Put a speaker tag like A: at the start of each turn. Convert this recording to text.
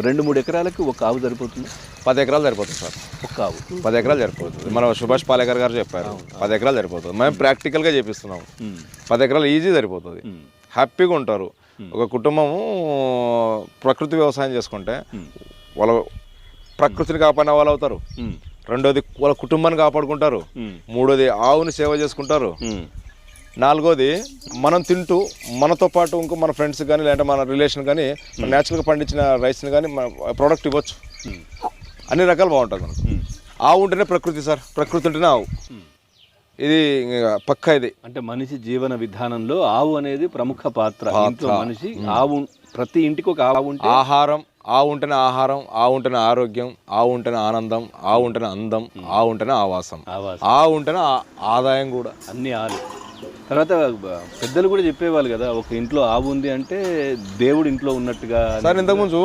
A: రెండు మూడు ఎకరాలకి ఒక ఆవు సరిపోతుంది?
B: పది ఎకరాలు సరిపోతుంది సార్.
A: ఒక్క ఆవు.
B: పది ఎకరాలు సరిపోతుంది. మన సుభాష్ పాలేకర్ గారు చెప్పారు. పది ఎకరాలు సరిపోతుంది. మేము ప్రాక్టికల్గా చేపిస్తున్నాం. పది ఎకరాలు ఈజీ సరిపోతుంది. హ్యాపీగా ఉంటారు. ఒక కుటుంబము ప్రకృతి వ్యవసాయం చేసుకుంటే వాళ్ళ ప్రకృతిని కాపాడిన వాళ్ళు అవుతారు. రెండోది వాళ్ళ కుటుంబాన్ని కాపాడుకుంటారు. మూడోది ఆవుని సేవ చేసుకుంటారు. నాలుగోది మనం తింటూ మనతో పాటు ఇంకో మన ఫ్రెండ్స్ కానీ లేదంటే మన రిలేషన్ కానీ న్యాచురల్గా పండించిన రైస్ని కానీ మన ప్రోడక్ట్ ఇవ్వచ్చు. అన్ని రకాలు బాగుంటుంది మనకు. ఆవు ఉంటేనే ప్రకృతి సార్. ప్రకృతి ఉంటేనే ఆవు. ఇది పక్కా ఇది.
A: అంటే మనిషి జీవన విధానంలో ఆవు అనేది ప్రముఖ పాత్ర. ఇంట్లో మనిషి ఆవు ప్రతి ఇంటికి ఒక ఆవు ఉంటే
B: ఆహారం ఆవు ఉంటేనే ఆహారం ఆవు ఉంటేనే ఆరోగ్యం ఆవు ఉంటేనే ఆనందం ఆవు ఉంటేనే అందం ఆవు ఉంటేనే ఆవాసం. ఆవు ఉంటేనే ఆదాయం కూడా.
A: అన్ని ఆలు. తర్వాత పెద్దలు కూడా చెప్పేవాళ్ళు కదా ఒక ఇంట్లో ఆవు ఉంది అంటే దేవుడు ఇంట్లో ఉన్నట్టుగా
B: సార్ ఇంతకుముందు